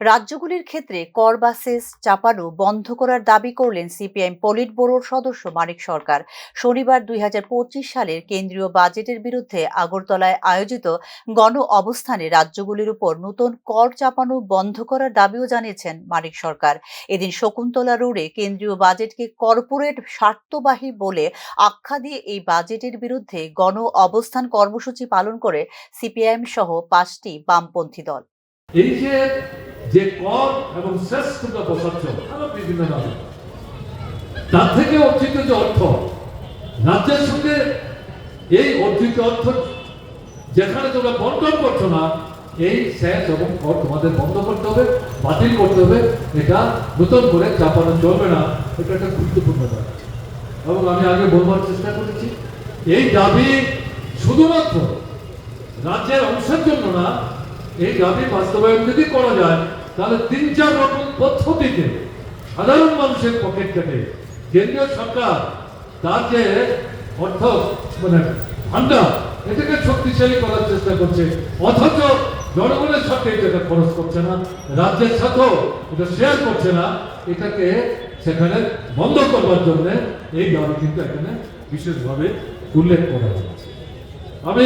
রাজ্যগুলির ক্ষেত্রে কর বা সেস চাপানো বন্ধ করার দাবি করলেন সিপিআইএম পলিট ব্যুরোর সদস্য মানিক সরকার। শনিবার দুই হাজার পঁচিশ সালের কেন্দ্রীয় বাজেটের বিরুদ্ধে আগরতলায় আয়োজিত গণ অবস্থানে রাজ্যগুলির উপর নতুন কর চাপানো বন্ধ করার দাবিও জানিয়েছেন মানিক সরকার। এদিন শকুন্তলা রোডে কেন্দ্রীয় বাজেটকে কর্পোরেট স্বার্থবাহী বলে আখ্যা দিয়ে এই বাজেটের বিরুদ্ধে গণ অবস্থান কর্মসূচি পালন করে সিপিআইএম সহ পাঁচটি বামপন্থী দল। এই যে যে কর এবং তোমরা বসাচ্ছ, আরও বিভিন্ন নামে। তার থেকে অর্জিত যে অর্থ, রাজ্যের সঙ্গে এই অর্জিত অর্থ যেখানে তোমরা বন্টন করছ না, এই সেস এবং কর তোমাদের বন্ধ করতে হবে, বাতিল করতে হবে। এটা নতুন করে চাপানো চলবে না, এটা একটা গুরুত্বপূর্ণ দাবি এবং আমি আগে বলবার চেষ্টা করেছি, এই দাবি শুধুমাত্র রাজ্যের অংশের জন্য না, এই দাবি বাস্তবায়ন যদি করা যায় তাহলে তিন চার রকম পদ্ধতিতে সাধারণ মানুষের পকেট কেটে কেন্দ্রীয় সরকার তার যে অর্থ মানে ভান্ডার এটাকে শক্তিশালী করার চেষ্টা করছে। অথচ জনগণের সাথে এটাকে খরচ করছে না, রাজ্যের সাথেও এটা শেয়ার করছে না। এটাকে সেখানে বন্ধ করবার জন্য এই দাবি কিন্তু এখানে বিশেষভাবে উল্লেখ করা হয়েছে।